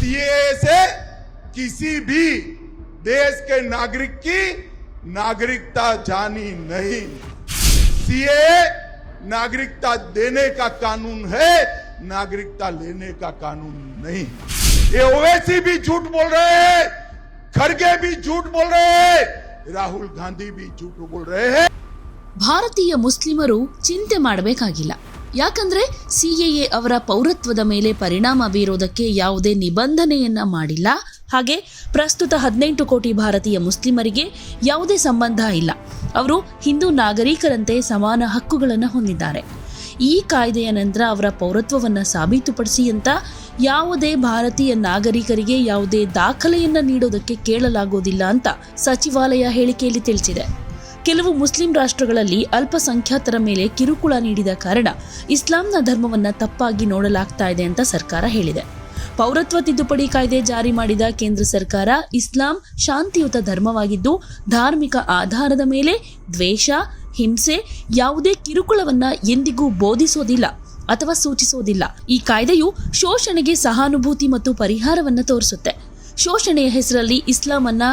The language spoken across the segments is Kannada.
सीए से किसी भी देश के नागरिक की नागरिकता जानी नहीं सीए नागरिकता देने का कानून है नागरिकता लेने का कानून नहीं ये ओवैसी भी झूठ बोल रहे हैं खड़गे भी झूठ बोल रहे हैं राहुल गांधी भी झूठ बोल रहे हैं ಭಾರತೀಯ ಮುಸ್ಲಿಮರು ಚಿಂತೆ ಮಾಡಬೇಕಾಗಿಲ್ಲ ಯಾಕಂದ್ರೆ ಸಿಎಎ ಅವರ ಪೌರತ್ವದ ಮೇಲೆ ಪರಿಣಾಮ ಬೀರೋದಕ್ಕೆ ಯಾವುದೇ ನಿಬಂಧನೆಯನ್ನ ಮಾಡಿಲ್ಲ. ಹಾಗೆ ಪ್ರಸ್ತುತ ಹದಿನೆಂಟು ಕೋಟಿ ಭಾರತೀಯ ಮುಸ್ಲಿಮರಿಗೆ ಯಾವುದೇ ಸಂಬಂಧ ಇಲ್ಲ. ಅವರು ಹಿಂದೂ ನಾಗರಿಕರಂತೆ ಸಮಾನ ಹಕ್ಕುಗಳನ್ನು ಹೊಂದಿದ್ದಾರೆ. ಈ ಕಾಯ್ದೆಯ ನಂತರ ಅವರ ಪೌರತ್ವವನ್ನು ಸಾಬೀತುಪಡಿಸಿ ಅಂತ ಯಾವುದೇ ಭಾರತೀಯ ನಾಗರಿಕರಿಗೆ ಯಾವುದೇ ದಾಖಲೆಯನ್ನು ನೀಡೋದಕ್ಕೆ ಕೇಳಲಾಗೋದಿಲ್ಲ ಅಂತ ಸಚಿವಾಲಯ ಹೇಳಿಕೆಯಲ್ಲಿ ತಿಳಿಸಿದೆ. ಕೆಲವು ಮುಸ್ಲಿಂ ರಾಷ್ಟ್ರಗಳಲ್ಲಿ ಅಲ್ಪಸಂಖ್ಯಾತರ ಮೇಲೆ ಕಿರುಕುಳ ನೀಡಿದ ಕಾರಣ ಇಸ್ಲಾಂನ ಧರ್ಮವನ್ನು ತಪ್ಪಾಗಿ ನೋಡಲಾಗ್ತಾ ಇದೆ ಅಂತ ಸರ್ಕಾರ ಹೇಳಿದೆ. ಪೌರತ್ವ ತಿದ್ದುಪಡಿ ಕಾಯ್ದೆ ಜಾರಿ ಮಾಡಿದ ಕೇಂದ್ರ ಸರ್ಕಾರ ಇಸ್ಲಾಂ ಶಾಂತಿಯುತ ಧರ್ಮವಾಗಿದ್ದು, ಧಾರ್ಮಿಕ ಆಧಾರದ ಮೇಲೆ ದ್ವೇಷ, ಹಿಂಸೆ ಯಾವುದೇ ಕಿರುಕುಳವನ್ನ ಎಂದಿಗೂ ಬೋಧಿಸೋದಿಲ್ಲ ಅಥವಾ ಸೂಚಿಸೋದಿಲ್ಲ. ಈ ಕಾಯ್ದೆಯು ಶೋಷಣೆಗೆ ಸಹಾನುಭೂತಿ ಮತ್ತು ಪರಿಹಾರವನ್ನು ತೋರಿಸುತ್ತೆ. ಶೋಷಣೆಯ ಹೆಸರಲ್ಲಿ ಇಸ್ಲಾಂ ಅನ್ನ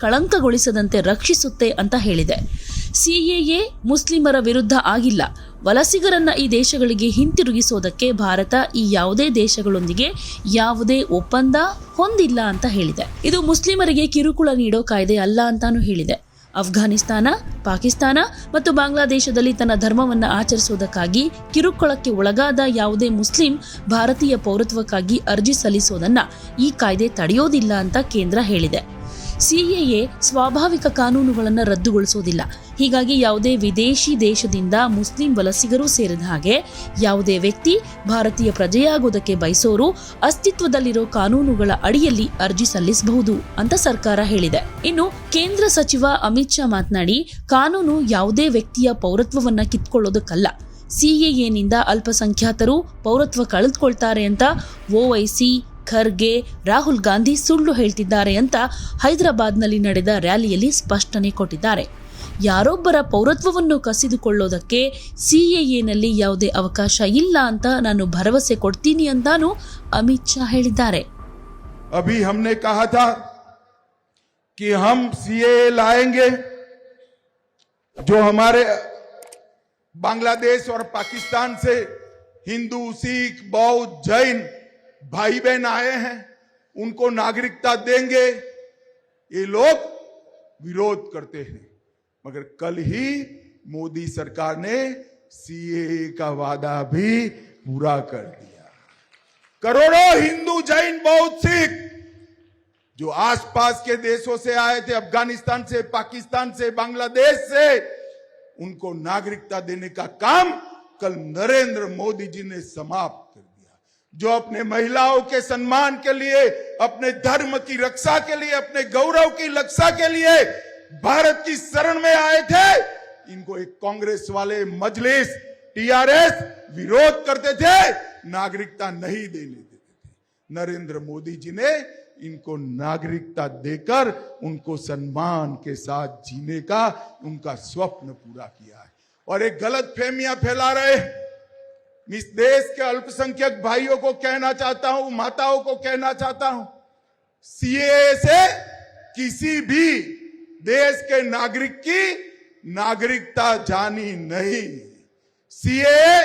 ಕಳಂಕಗೊಳಿಸದಂತೆ ರಕ್ಷಿಸುತ್ತೆ ಅಂತ ಹೇಳಿದೆ. ಸಿಎಎ ಮುಸ್ಲಿಮರ ವಿರುದ್ಧ ಆಗಿಲ್ಲ. ವಲಸಿಗರನ್ನ ಈ ದೇಶಗಳಿಗೆ ಹಿಂತಿರುಗಿಸೋದಕ್ಕೆ ಭಾರತ ಈ ಯಾವುದೇ ದೇಶಗಳೊಂದಿಗೆ ಯಾವುದೇ ಒಪ್ಪಂದ ಹೊಂದಿಲ್ಲ ಅಂತ ಹೇಳಿದೆ. ಇದು ಮುಸ್ಲಿಮರಿಗೆ ಕಿರುಕುಳ ನೀಡೋ ಕಾಯ್ದೆ ಅಲ್ಲ ಅಂತಾನೂ ಹೇಳಿದೆ. ಅಫ್ಘಾನಿಸ್ತಾನ ಪಾಕಿಸ್ತಾನ ಮತ್ತು ಬಾಂಗ್ಲಾದೇಶದಲ್ಲಿ ತನ್ನ ಧರ್ಮವನ್ನು ಆಚರಿಸುವುದಕ್ಕಾಗಿ ಕಿರುಕುಳಕ್ಕೆ ಒಳಗಾದ ಯಾವುದೇ ಮುಸ್ಲಿಂ ಭಾರತೀಯ ಪೌರತ್ವಕ್ಕಾಗಿ ಅರ್ಜಿ ಸಲ್ಲಿಸೋದನ್ನ ಈ ಕಾಯ್ದೆ ತಡೆಯೋದಿಲ್ಲ ಅಂತ ಕೇಂದ್ರ ಹೇಳಿದೆ. ಸಿಎಎ ಸ್ವಾಭಾವಿಕ ಕಾನೂನುಗಳನ್ನು ರದ್ದುಗೊಳಿಸೋದಿಲ್ಲ. ಹೀಗಾಗಿ ಯಾವುದೇ ವಿದೇಶಿ ದೇಶದಿಂದ ಮುಸ್ಲಿಂ ವಲಸಿಗರು ಸೇರಿದ ಹಾಗೆ ಯಾವುದೇ ವ್ಯಕ್ತಿ ಭಾರತೀಯ ಪ್ರಜೆಯಾಗುವುದಕ್ಕೆ ಬಯಸೋರು ಅಸ್ತಿತ್ವದಲ್ಲಿರೋ ಕಾನೂನುಗಳ ಅಡಿಯಲ್ಲಿ ಅರ್ಜಿ ಸಲ್ಲಿಸಬಹುದು ಅಂತ ಸರ್ಕಾರ ಹೇಳಿದೆ. ಇನ್ನು ಕೇಂದ್ರ ಸಚಿವ ಅಮಿತ್ ಶಾ ಮಾತನಾಡಿ, ಕಾನೂನು ಯಾವುದೇ ವ್ಯಕ್ತಿಯ ಪೌರತ್ವವನ್ನ ಕಿತ್ಕೊಳ್ಳೋದಕ್ಕಲ್ಲ. ಸಿಎಎನಿಂದ ಅಲ್ಪಸಂಖ್ಯಾತರು ಪೌರತ್ವ ಕಳೆದುಕೊಳ್ತಾರೆ ಅಂತ ಓವೈಸಿ ಖರ್ಗೆ ರಾಹುಲ್ ಗಾಂಧಿ ಸುಳ್ಳು ಹೇಳ್ತಿದ್ದಾರೆ ಅಂತ ಹೈದರಾಬಾದ್ನಲ್ಲಿ ನಡೆದ ರ್ಯಾಲಿಯಲ್ಲಿ ಸ್ಪಷ್ಟನೆ ಕೊಟ್ಟಿದ್ದಾರೆ ಯಾರೊಬ್ಬರ ಪೌರತ್ವವನ್ನು ಕಸಿದುಕೊಳ್ಳೋದಕ್ಕೆ ಸಿಎಎನಲ್ಲಿ ಯಾವುದೇ ಅವಕಾಶ ಇಲ್ಲ ಅಂತ ನಾನು ಭರವಸೆ ಕೊಡ್ತೀನಿ ಅಂತಾನೂ ಅಮಿತ್ ಶಾ ಹೇಳಿದ್ದಾರೆ अभी हमने कहा था कि हम सीए लाएंगे जो हमारे बांग्लादेश और पाकिस्तान से हिंदू सिख बौद्ध जैन भाई बहन आए हैं, उनको नागरिकता देंगे। ये लोग विरोध करते हैं। मगर कल ही मोदी सरकार ने सीए का वादा भी पूरा कर दिया। करोड़ों हिंदू जैन बौद्ध सिख जो आसपास के देशों से आए थे, अफ़गानिस्तान से, पाकिस्तान से, बांग्लादेश से, उनको नागरिकता देने का काम कल नरेंद्र मोदी जी ने समाप्त जो अपने महिलाओं के सम्मान के लिए, अपने धर्म की रक्षा के लिए, अपने गौरव की रक्षा के लिए भारत की शरण में आए थे, इनको एक कांग्रेस वाले मजलिस, टीआरएस विरोध करते थे, नागरिकता नहीं देने देते थे। नरेंद्र मोदी जी ने इनको नागरिकता देकर उनको सम्मान के साथ जीने का उनका स्वप्न पूरा किया है। और एक गलत फहमियाँ फैला रहे हैं। इस देश के अल्पसंख्यक भाइयों को कहना चाहता हूँ, माताओं को कहना चाहता हूँ सीए से किसी भी देश के नागरिक की नागरिकता जानी नहीं। सीए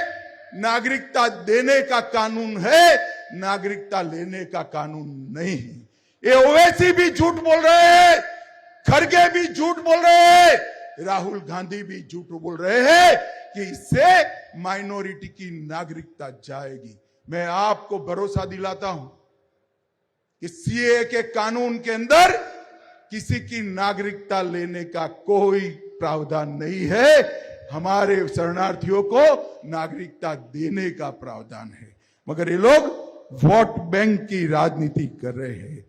नागरिकता देने का कानून है, नागरिकता लेने का कानून नहीं। है ये ओवैसी भी झूठ बोल रहे हैं, खड़गे भी झूठ बोल रहे हैं, राहुल गांधी भी झूठ बोल रहे हैं कि इससे माइनॉरिटी की नागरिकता जाएगी। मैं आपको भरोसा दिलाता हूँ कि सीए के कानून के अंदर किसी की नागरिकता लेने का कोई प्रावधान नहीं है। हमारे शरणार्थियों को नागरिकता देने का प्रावधान है। मगर ये लोग वोट बैंक की राजनीति कर रहे हैं।